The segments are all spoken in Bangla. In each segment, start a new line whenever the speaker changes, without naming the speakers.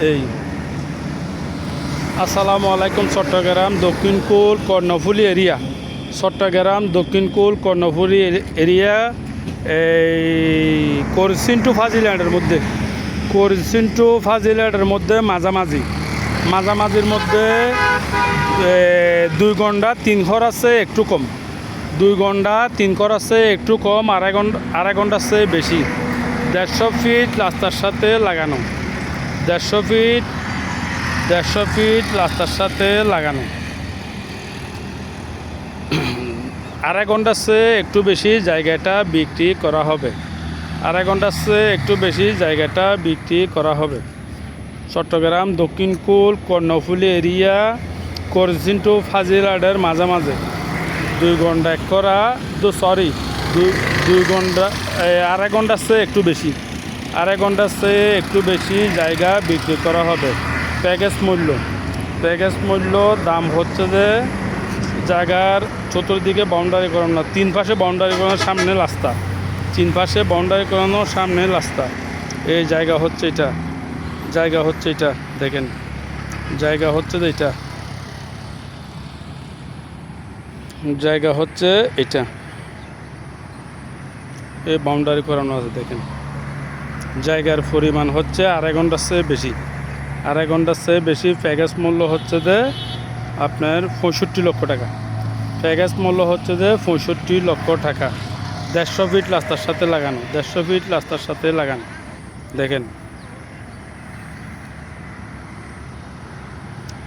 এই। আসসালামু আলাইকুম চট্টগ্রাম দক্ষিণকুল কর্ণফুলি এরিয়া। চট্টগ্রাম দক্ষিণকুল কর্ণফুলি এরি- এরিয়া, এই করসিন টু ফাজিল্যান্ডের মধ্যে। করসিন টু ফাজিল্যান্ডের মধ্যে মাঝামাঝি। মাঝামাঝির মধ্যে দুই ঘণ্টা তিন ঘর আছে, একটু কম। দুই ঘণ্টা তিন ঘর আছে, একটু কম, আড়াই ঘণ্টা আড়াই ঘণ্টা আছে বেশি। দেড়শো ফিট রাস্তার সাথে লাগানো। দেড়শো ফিট দেড়শো ফিট রাস্তার সাথে লাগানো। আড়াই ঘণ্টার চেয়ে একটু বেশি জায়গাটা বিক্রি করা হবে। আড়াই ঘণ্টার চেয়ে একটু বেশি জায়গাটা বিক্রি করা হবে। চট্টগ্রাম দক্ষিণকুল কর্ণফুলি এরিয়া, করজিন টু ফাজিলাডের মাঝামাঝি। দুই ঘণ্টা এক করা সরি দুই দুই ঘণ্টা আড়াই ঘণ্টার চেয়ে একটু বেশি। আড়াই ঘণ্টার চেয়ে একটু বেশি জায়গা বিক্রি করা হবে। প্যাকেজ মূল্য। প্যাকেজ মূল্য দাম হচ্ছে যে জায়গার চতুর্দিকে বাউন্ডারি করানো। তিন পাশে বাউন্ডারি করানোর সামনে রাস্তা। তিন পাশে বাউন্ডারি করানোর সামনে রাস্তা। এই জায়গা হচ্ছে এটা। জায়গা হচ্ছে এটা। দেখেন। জায়গা হচ্ছে যে এটা। জায়গা হচ্ছে এটা। এই বাউন্ডারি করানো আছে, দেখেন। জায়গার পরিমাণ হচ্ছে আড়াই ঘণ্টার চেয়ে বেশি। আড়াই ঘণ্টার চেয়ে বেশি প্যাকেজ মূল্য হচ্ছে যে আপনার পঁয়ষট্টি লক্ষ টাকা। প্যাকেজ মূল্য হচ্ছে যে পঁয়ষট্টি লক্ষ টাকা। দেড়শো ফিট রাস্তার সাথে লাগানো, দেড়শো ফিট রাস্তার সাথে লাগানো। দেখেন।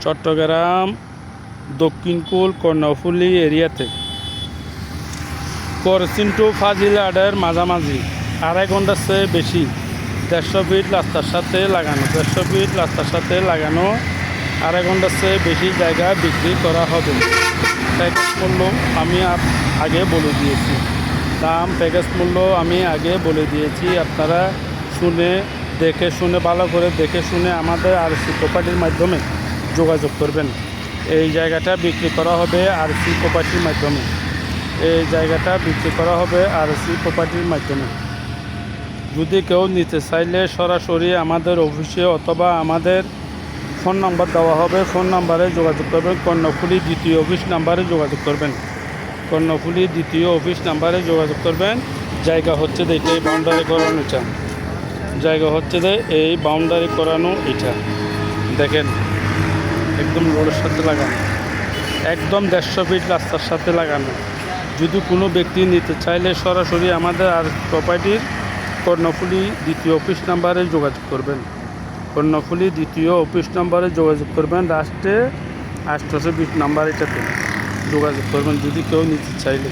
চট্টগ্রাম দক্ষিণকুল কর্ণফুলি এরিয়াতে। করসিন টু ফাজিলাডের মাঝামাঝি, আড়াই ঘণ্টার চেয়ে বেশি। দেড়শো ফিট রাস্তার সাথে লাগানো, দেড়শো ফিট রাস্তার সাথে লাগানো, আড়াই ঘণ্টার চেয়ে বেশি জায়গা বিক্রি করা হবে। প্যাকেজ মূল্য আমি আগে বলে দিয়েছি। দাম প্যাকেজ মূল্য আমি আগে বলে দিয়েছি। আপনারা শুনে, দেখে শুনে, ভালো করে দেখে শুনে আমাদের আর সি প্রপার্টির মাধ্যমে যোগাযোগ করবেন। এই জায়গাটা বিক্রি করা হবে আর সি প্রপার্টির মাধ্যমে। এই জায়গাটা বিক্রি করা হবে আর সি প্রপার্টির মাধ্যমে। যদি কেউ নিতে চাইলে সরাসরি আমাদের অফিসে অথবা আমাদের ফোন নাম্বার দেওয়া হবে। ফোন নাম্বারে যোগাযোগ করবেন। কর্ণফুলি দ্বিতীয় অফিস নাম্বারে যোগাযোগ করবেন। কর্ণফুলি দ্বিতীয় অফিস নাম্বারে যোগাযোগ করবেন। জায়গা হচ্ছে এটা এই বাউন্ডারি করানো এটা। জায়গা হচ্ছে যে এই বাউন্ডারি করানো এটা। দেখেন, একদম রোডের সাথে লাগানো। একদম দেড়শো ফিট রাস্তার সাথে লাগানো। যদি কোনো ব্যক্তি নিতে চাইলে সরাসরি আমাদের আর প্রপার্টির কর্ণফুলি দ্বিতীয় অফিস নাম্বারে যোগাযোগ করবেন। কর্ণফুলি দ্বিতীয় অফিস নাম্বারে যোগাযোগ করবেন। লাস্টে আষ্টশো বিশ নাম্বার এটাতে যোগাযোগ করবেন, যদি কেউ নিতে চাইলে।